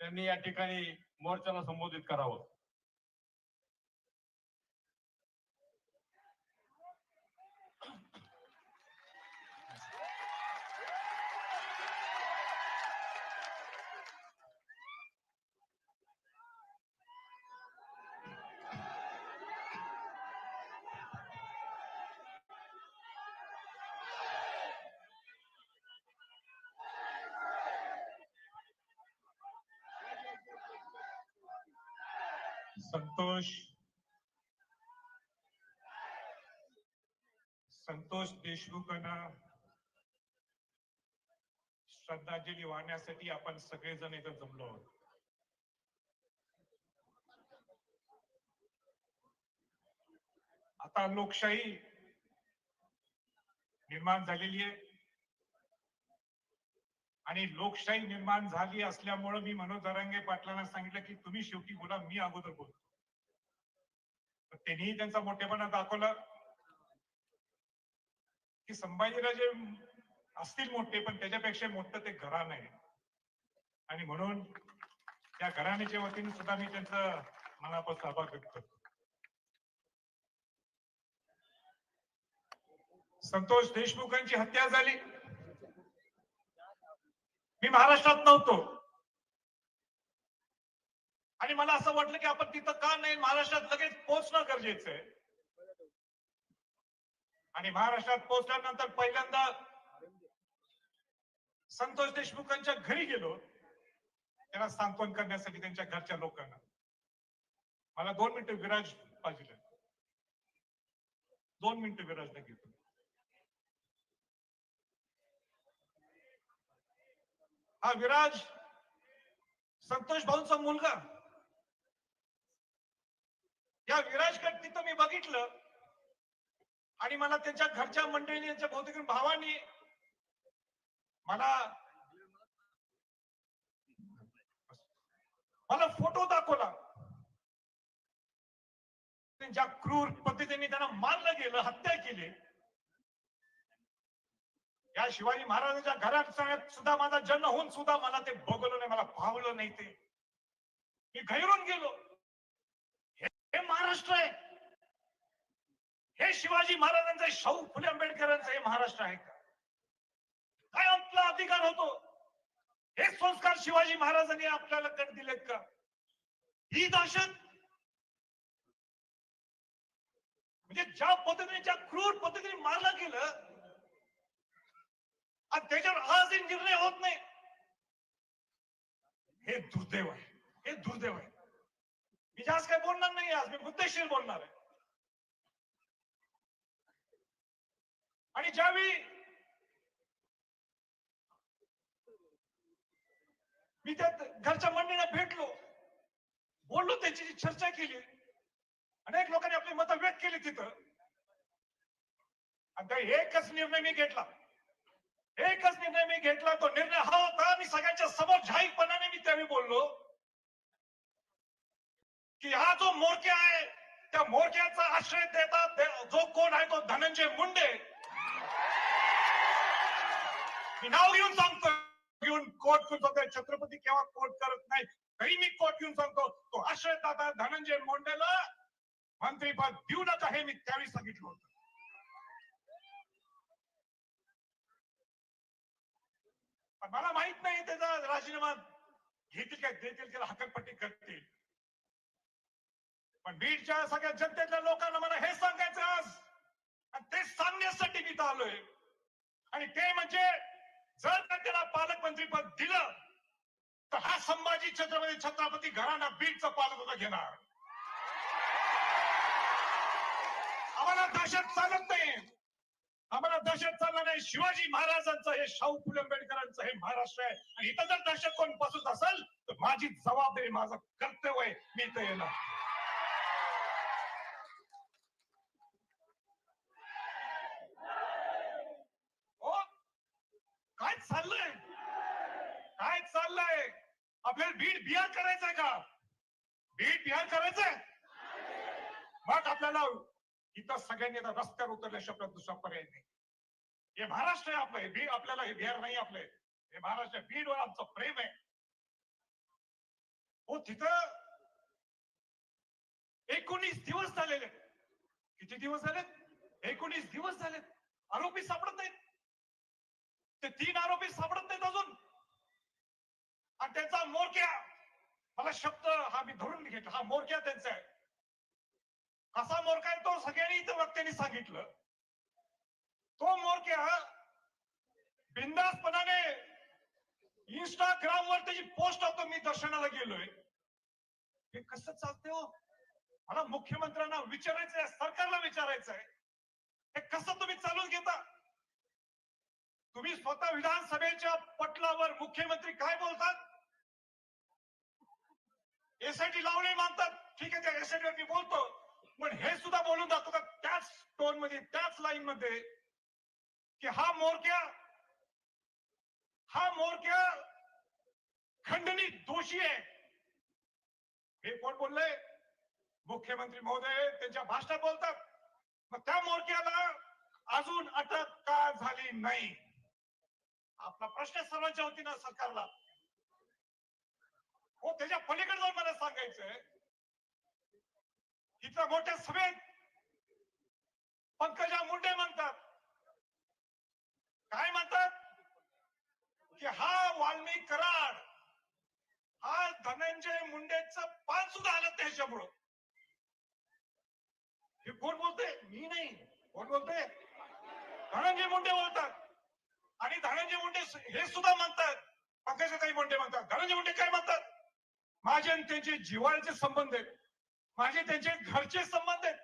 त्यांनी या ठिकाणी मोर्चाला संबोधित करावं. संतोष संतोष देशमुखांना श्रद्धांजली वाहण्यासाठी आपण सगळेजण इथं जमलो आहोत. आता लोकशाही निर्माण झालेली आहे. आणि लोकशाही निर्माण झाली असल्यामुळं मी मनोज जरांगे पाटलांना सांगितलं की तुम्ही शेवटी बोला मी अगोदर बोलतो. त्यांनीही त्यांचा मोठेपणा दाखवला. की संभाजीराजे असतील मोठे पण त्याच्यापेक्षा मोठं ते घराणं आहे. आणि म्हणून त्या घराण्याच्या वतीने सुद्धा मी त्यांचं मनापासून आभार व्यक्त करतो. संतोष देशमुखांची हत्या झाली. मी महाराष्ट्रात नव्हतो. आणि मला असं वाटलं की आपण तिथं का नाही महाराष्ट्रात लगेच पोहोचणं गरजेचं आहे. आणि महाराष्ट्रात पोहोचल्यानंतर पहिल्यांदा संतोष देशमुखांच्या घरी गेलो. त्यांना सांत्वन करण्यासाठी त्यांच्या घरच्या लोकांना. मला दोन मिनिटं विराज पाहिजे. दोन मिनिटं विराजला घेतो हा विराज संतोष भाऊंचा मुलगा. या विराजगड तिथं मी बघितलं. आणि मला त्यांच्या घरच्या मंडळीने यांच्या बहुतेक भावांनी मला मला फोटो दाखवला. त्यांच्या क्रूर पद्धतीने त्यांना मारलं गेलं हत्या केली. या शिवाजी महाराजांच्या घरात सुद्धा माझा जन्म होऊन सुद्धा मला ते बघवलं नाही मला भावलं नाही ते. मी घैरून गेलो. महाराष्ट्र आहे. हे शिवाजी महाराजांचं शाहू फुले आंबेडकरांचं हे महाराष्ट्र आहे का? काय आपला अधिकार होतो? हे संस्कार शिवाजी महाराजांनी आपल्याला कट दिलेत का? ही दहशत? म्हणजे ज्या पद्धतीने ज्या क्रूर पद्धतीने मारलं गेलं आणि त्याच्यावर आजही निर्णय होत नाही. हे दुर्दैव आहे. हे दुर्दैव आहे. मी जास्त काही बोलणार नाही आज मी मुद्देशीर बोलणार आहे. आणि ज्यावेळी मी त्या घरच्या मंडळीला भेटलो बोललो त्याची चर्चा केली अनेक लोकांनी आपली मतं व्यक्त केली तिथं. आणि एकच निर्णय मी घेतला. एकच निर्णय मी घेतला तो निर्णय हा होता मी सगळ्यांच्या समोर झाईकपणाने मी त्यावेळी बोललो की हा जो मोरक्या आहे त्या मोरक्याचा आश्रय देतात दे- जो कोण आहे तो धनंजय मुंडे. मी नाव घेऊन सांगतो घेऊन कोर्ट घेऊन सांगतो छत्रपती केव्हा कोर्ट करत नाही तरी मी कोर्ट घेऊन सांगतो तो आश्रयदाता धनंजय मुंडेला मंत्रीपद देऊ नका हे मी त्यावेळी सांगितलं होतं. पण मला माहीत नाही त्याचा राजीनामा घेतील काय देतील त्याला हकलपट्टी करतील. पण बीडच्या सगळ्या जनतेतल्या लोकांना मला हे सांगायचं आज. आणि ते सांगण्यासाठी मी आलोय. आणि ते म्हणजे जर त्यांना त्याला पालकमंत्री पद दिलं तर हा संभाजी छत्रपती छत्रपती घराणा पालक होता घेणार. आम्हाला दहशत चालत नाही. आम्हाला दहशत चालला नाही. शिवाजी महाराजांचं हे शाहू फुले आंबेडकरांचं हे महाराष्ट्र आहे. आणि इथं जर दहशत कोण बसत असेल तर माझी जबाबदारी माझं कर्तव्य आहे. मी इथं येणार हो काय चाललंय? काय चाललंय? आपल्याला बीड बिहार करायचंय का? बीड बिहार करायचंय? मग आपल्याला इथं सगळ्यांनी आता रस्त्यावर उतरल्याशिवाय दुसरा पर्याय नाही. हे महाराष्ट्र आहे आपलं हे बीड आपल्याला हे बिहार नाही आपलं. हे महाराष्ट्र आहे. बीडवर आमचं प्रेम आहे. हो तिथं एकोणीस दिवस झालेले किती दिवस झालेत? एकोणीस दिवस झालेत. आरोपी सापडत नाहीत. ते तीन आरोपी सापडत नाहीत अजून. आणि त्यांचा मोरक्या मला शब्द हा मी धरून घेतला हा मोरक्या त्यांचा आहे. असा मोरका आहे तो सगळ्यांनी इथं वक्त्यांनी सांगितलं. तो मोरक्या बिंदासपणाने इंस्टाग्राम वर त्याची पोस्ट होतो मी दर्शनाला गेलोय. हे कसं चालतंय हो? मला मुख्यमंत्र्यांना विचारायचंय सरकारला विचारायचंय. आहे हे कसं तुम्ही चालून तुम्ही स्वतः विधानसभेच्या पटलावर मुख्यमंत्री काय बोलतात? एसआयटी लावणे मानतात ठीक आहे त्या एसआयटी वर मी बोलतो. पण हे सुद्धा बोलून दाखवतात त्याच टोनमध्ये त्याच लाईन मध्ये की हा मोरक्या हा मोरक्या खंडणीत दोषी आहे. हे कोण बोलले मुख्यमंत्री महोदय त्यांच्या भाषणात बोलतात. मग त्या मोरक्याला अजून अटक का झाली नाही? आपला प्रश्न सर्वांच्या वतीनं सरकारला. हो त्याच्या पलीकडे जाऊन मला सांगायचंय. इथं मोठ्या सभेत पंकजा मुंडे म्हणतात. काय म्हणतात? की हा वाल्मी कराड हा धनंजय मुंडेच पान सुद्धा आलं त्याच्यामुळं हे कोण बोलते मी नाही. कोण बोलते धनंजय मुंडे बोलतात. आणि धनंजय मुंडे हे सुद्धा म्हणतात. पंकजाताई मुंडे म्हणतात. धनंजय मुंडे काय म्हणतात? माझे आणि त्यांचे जिव्हाळ्याचे संबंध आहेत. माझे त्यांचे घरचे संबंध आहेत.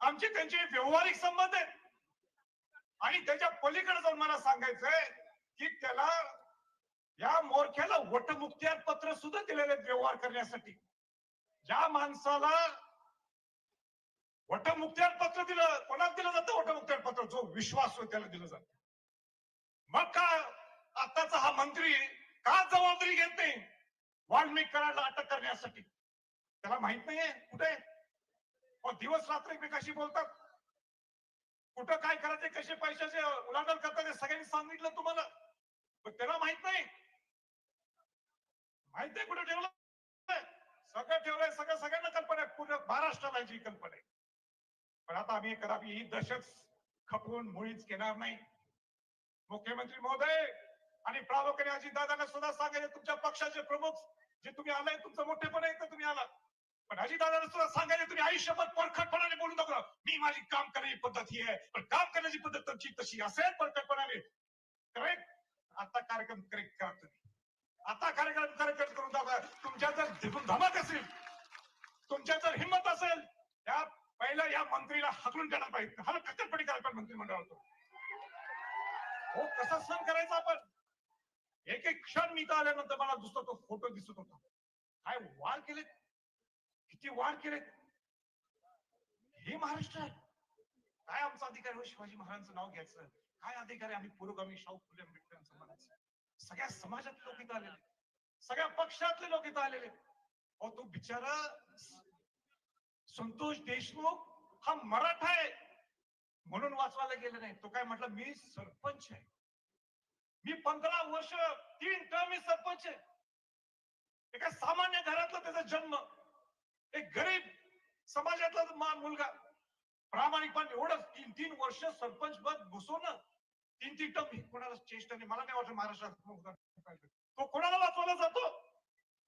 आमचे त्यांचे व्यवहारिक संबंध आहेत. आणि त्याच्या पलीकडे जाऊन मला सांगायचंय की त्याला या मोरख्याला वटमुक्त्यार पत्र सुद्धा दिलेले व्यवहार करण्यासाठी. ज्या माणसाला वटमुक्त्यार पत्र दिलं कोणाला दिलं जातं वटमुक्त्यार पत्र? जो विश्वास होय त्याला दिलं जातं. मग का आताचा हा मंत्री का जबाबदारी घेत नाही? वाल्मिक कराडला अटक करण्यासाठी. त्याला माहीत नाहीये कुठे? मग दिवस रात्र एकमेकाशी बोलतात. कुठं काय करायचे कसे पैशाचे उलाढाल करतात हे सगळ्यांनी सांगितलं तुम्हाला. पण त्याला माहीत नाही. माहीत नाही कुठे ठेवलं सगळं ठेवलंय सगळं सगळ्यांना कल्पना आहे. पूर्ण महाराष्ट्राला याची कल्पना आहे. पण आता आम्ही कदापि ही दशक खपवून मुळीच घेणार नाही. मुख्यमंत्री महोदय आणि प्रामुख्याने अजितदादांना सुद्धा सांगायचे तुमच्या पक्षाचे प्रमुख जे तुम्ही आलाय तुमचं मोठेपण आहे तर तुम्ही आला पण अजितदादांना सुद्धा सांगायचे तुम्ही आयुष्यभर परखटपणाने बोलू नका. मी माझी काम करण्याची पद्धत ही आहे. पण काम करण्याची पद्धत तुमची तशी असेल परखटपणाने. करेक्ट आता कार्यक्रम करेक्ट करा तुम्ही. आता कार्यक्रम करेक्ट करून दाखवा. तुमच्या जर धमक असेल तुमच्या जर हिंमत असेल त्या पहिला या मंत्रीला हकलून द्यायला पाहिजे हा कक्करपणी कार्यक्रम पाहिजे मंत्रिमंडळातून हो कसा सहन करायचा आपण. एक एक क्षण मी आल्यानंतर मला दुसरा तो फोटो दिसत होता. काय वाढ केले किती वाढ केले हे महाराष्ट्र आहे. काय आमचा अधिकार हो शिवाजी महाराजांचं नाव घ्यायचं. काय अधिकार आहे? आम्ही पुरोगामी शाहू फुले आंबेडकरांचं म्हणायचं. सगळ्या समाजातले लोक इथं आलेले सगळ्या पक्षातले लोक इथं आलेले अहो तो बिचारा संतोष देशमुख हा मराठा आहे. म्हणून वाचवायला गेलं नाही. तो काय म्हटलं मी सरपंच आहे. मी पंधरा वर्ष तीन टर्म मी सरपंच आहे. एका सामान्य घरातला त्याचा जन्म एक गरीब समाजातला मुलगा प्रामाणिकपणे एवढं तीन तीन वर्ष सरपंच पद घुसवणं तीन तीन टर्म कोणाला चेष्टा नाही. मला नाही वाटत महाराष्ट्रात तो कोणाला वाचवला जातो?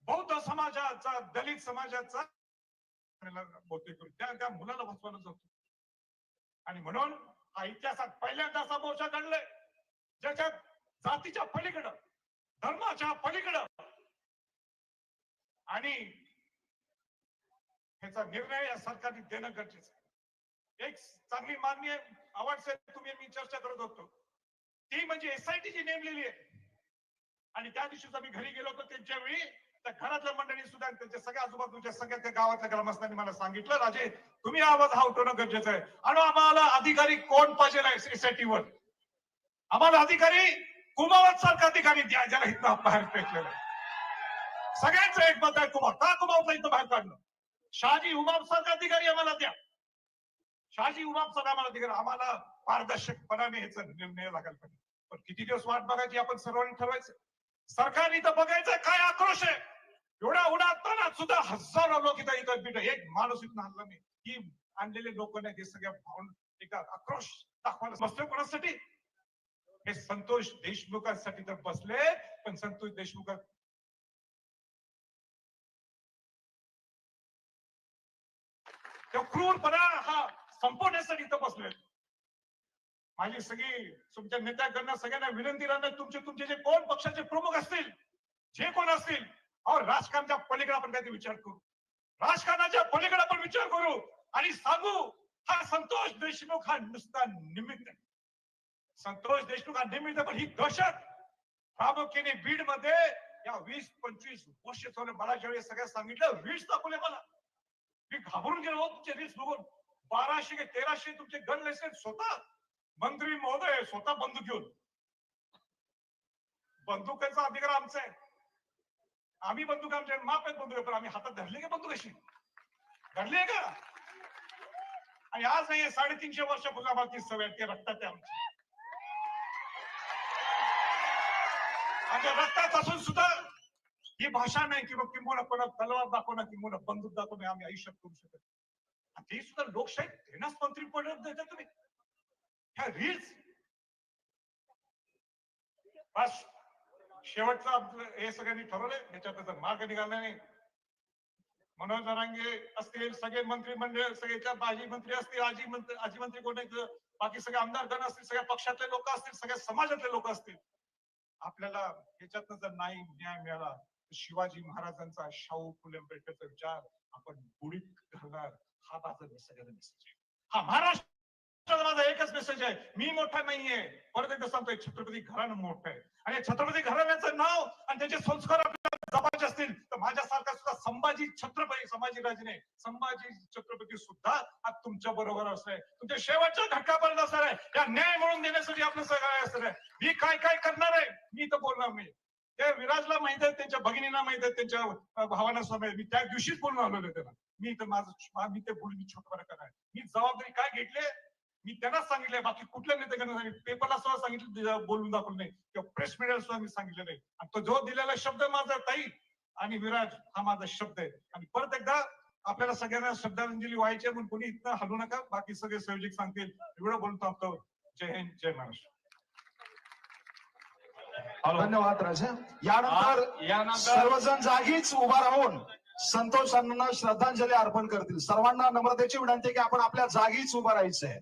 बौद्ध समाजाचा दलित समाजाचा बहुतेक त्या त्या मुलाला वाचवला जातो. आणि म्हणून हा इतिहासात पहिल्यांदा असा मोर्चा घडलाय. ज्याच्यात जातीच्या पलीकडं धर्माच्या पलीकडं आणि ह्याचा निर्णय या सरकारने देणं गरजेचं आहे. एक चांगली मागणी आहे आवाज तुम्ही मी चर्चा करत होतो. ती म्हणजे एसआयटी जी नेमलेली आहे. आणि त्या दिवशी मी घरी गेलो होतो त्यांच्या वेळी त्या घरातल्या मंडळी सुद्धा त्यांच्या सगळ्या आजूबाजूच्या सगळ्या त्या गावातल्या ग्रामस्थांनी मला सांगितलं राजे तुम्ही आवाज हा उठवणं गरजेचं आहे. आणि आम्हाला अधिकारी कोण पाहिजे एसआयटी वर आम्हाला अधिकारी कुमावत सारखा अधिकारी द्या ज्याला इथं बाहेर फेकलेलं सगळ्यांचं एक मत आहे कुमार का कुमावतला इथं बाहेर काढलं? शहाजी उमाप सारखा अधिकारी आम्हाला द्या. शहाजी उमाप सारखा आम्हाला अधिकारी आम्हाला पारदर्शकपणाने ह्याचा निर्णय लागायला पाहिजे. पण किती दिवस वाट बघायची? आपण सर्वांनी ठरवायचं. सरकारने इथं बघायचं काय आक्रोश आहे? एवढा उडाताना सुद्धा हजारो लोक इथं इथं तिथं एक माणूस इथं हल्ला नाही. ही आणलेले लोक नाही. ते सगळ्या भावना एका आक्रोश दाखवायला बसले कोणासाठी? हे संतोष देशमुखांसाठी तर बसले. पण संतोष देशमुख त्या क्रूरपणा हा संपवण्यासाठी इथं बसले. माझी सगळी तुमच्या नेत्याकडनं सगळ्यांना विनंती राहणार. तुमचे तुमचे जे कोण पक्षाचे प्रमुख असतील जे कोण असतील और राजकारणाच्या पलीकडे आपण काहीतरी विचार करू. राजकारणाच्या पलीकडे आपण विचार करू आणि सांगू हा संतोष देशमुख हा नुसता निमित्त. संतोष देशमुख हा निमित्त पण ही दहशत प्रामुख्याने बीडमध्ये या वीस पंचवीस वर्ष चालू मला ज्यावेळी सगळ्या सांगितलं वीस दाखवले मला. मी घाबरून गेलो तुमचे रील्स बघून. बाराशे के तेराशे तुमचे गन लायसन्स स्वतः मंत्री महोदय स्वतः बंदूक घेऊन. बंदुकांचा अधिकार आमचा आहे. आम्ही बंदूक आमच्या माप आहेत बंदूक पण आम्ही हातात धरले का बंदूक अशी? धरले का? आणि आज नाही साडेतीनशे वर्षापूर्वी आम्हाला सवय ते रक्तात आमची. आमच्या रक्तात असून सुद्धा ही भाषा नाही की मग किंबहुना कोणा तलवार दाखवणार किंबहुना बंदूक दाखवणं आम्ही आयुष्यात करू शकत ते सुद्धा लोकशाही देण्यास मंत्री पडत देता तुम्ही? ह्या रील्स बस. शेवटचा हे सगळ्यांनी ठरवलंय. याच्यात मार्ग निघाला नाही. मनोज जरांगे असतील सगळे मंत्रिमंडळ सगळ्याच्या माजी मंत्री असतील आजी मंत्री आजी मंत्री कोण आहेत, बाकी सगळे आमदारगण असतील सगळ्या पक्षातले लोक असतील सगळ्या समाजातले लोक असतील. आपल्याला ह्याच्यातनं जर नाही न्याय मिळाला तर शिवाजी महाराजांचा शाहू फुले आंबेडकरचा विचार आपण बुडीत घालणार हा माझा मेसेज आहे. हा महाराष्ट्र माझा एकच मेसेज आहे मी मोठा नाहीये परत एकदा सांगतोय छत्रपती घराणं मोठं आहे आणि छत्रपती घराण्याचं नाव आणि त्याचे संस्कार आपल्याला जपायचे असतील तर माझ्यासारखा सुद्धा संभाजी छत्रपती संभाजी राजेने संभाजी छत्रपती सुद्धा आज तुमच्या बरोबर असणार आहे तुमच्या शेवटच्या घटकापर्यंत असणार आहे या न्याय मिळवून देण्यासाठी आपलं सगळं असणार आहे मी काय काय करणार आहे? मी तर बोलणार नाही. त्या विराजला माहीत आहे त्यांच्या भगिनीला माहीत आहे त्यांच्या भावांना सुद्धा मी त्या दिवशीच बोलून आलेलो त्यांना. मी तर माझं मी ते बोलून मी छोट करणार मी जबाबदारी काय घेतली मी त्यांनाच सांगितलंय बाकी कुठल्या नेत्याकडे सांगितलं? पेपरला सुद्धा सांगितलं बोलून दाखवलं नाही. किंवा प्रेस मीडियाला सुद्धा मी सांगितलं नाही. आणि तो जो दिलेला शब्द माझा ताई आणि विराज हा माझा शब्द आहे. आणि परत एकदा आपल्याला सगळ्यांना श्रद्धांजली व्हायची आहे म्हणून कोणी इथं हलू नका. बाकी सगळे संयोजक सांगतील. एवढं बोलून थांबतो. जय हिंद जय महाराष्ट्र. धन्यवाद राजा. यानंतर सर्वजण जागीच उभा राहून संतोष अण्णांना श्रद्धांजली अर्पण करतील. सर्वांना नम्रतेची विनंती आहे की आपण आपल्या जागीच उभं राहायचंय.